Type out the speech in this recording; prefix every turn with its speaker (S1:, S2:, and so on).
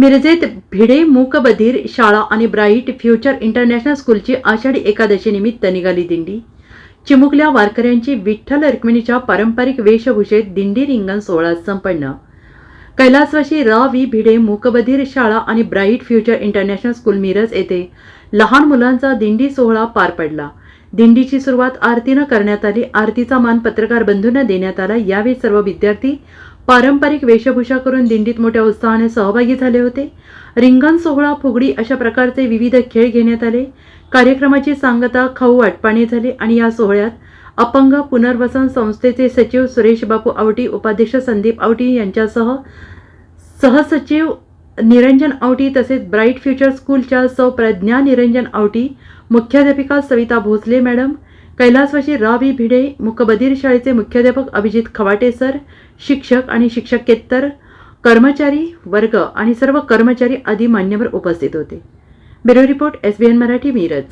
S1: मिरजेत भिडे मूकबधीर शाळा आणि ब्राईट फ्युचर इंटरनॅशनल स्कूलची आषाढी एकादशी निमित्त निघाली दिंडी. चिमुकल्या वारकऱ्यांची विठ्ठल रुक्मिणीच्या पारंपरिक वेशभूषेत दिंडी रिंगण सोहळा संपन्न. कैलासवाशी रा व्ही भिडे मूकबधीर शाळा आणि bright future international school Miraj येथे लहान मुलांचा दिंडी सोहळा पार पडला. दिंडीची सुरुवात आरतीनं करण्यात आली. आरतीचा मान पत्रकार बंधूंना देण्यात आला. यावेळी सर्व विद्यार्थी पारंपरिक वेशभूषा करून दिंडीत मोठ्या उत्साहाने सहभागी झाले होते. रिंगण सोहळा फुगडी अशा प्रकारचे विविध खेळ घेण्यात आले. कार्यक्रमाची सांगता खाऊ वाटपाणी झाली आणि या सोहळ्यात अपंग पुनर्वसन संस्थेचे सचिव सुरेश बापू आवटी उपाध्यक्ष संदीप आवटी यांच्यासह सहसचिव निरंजन आवटी तसेच ब्राईट फ्युचर स्कूलच्या सौ प्रज्ञा निरंजन आवटी मुख्याध्यापिका सविता भोसले मॅडम कैलासवाशी रा व्ही भिडे मुकबधीर शाळेचे मुख्याध्यापक अभिजित खवाटे सर शिक्षक आणि शिक्षकेतर कर्मचारी वर्ग आणि सर्व कर्मचारी आदी मान्यवर उपस्थित होते. Bureau report S B N Marathi Miraj.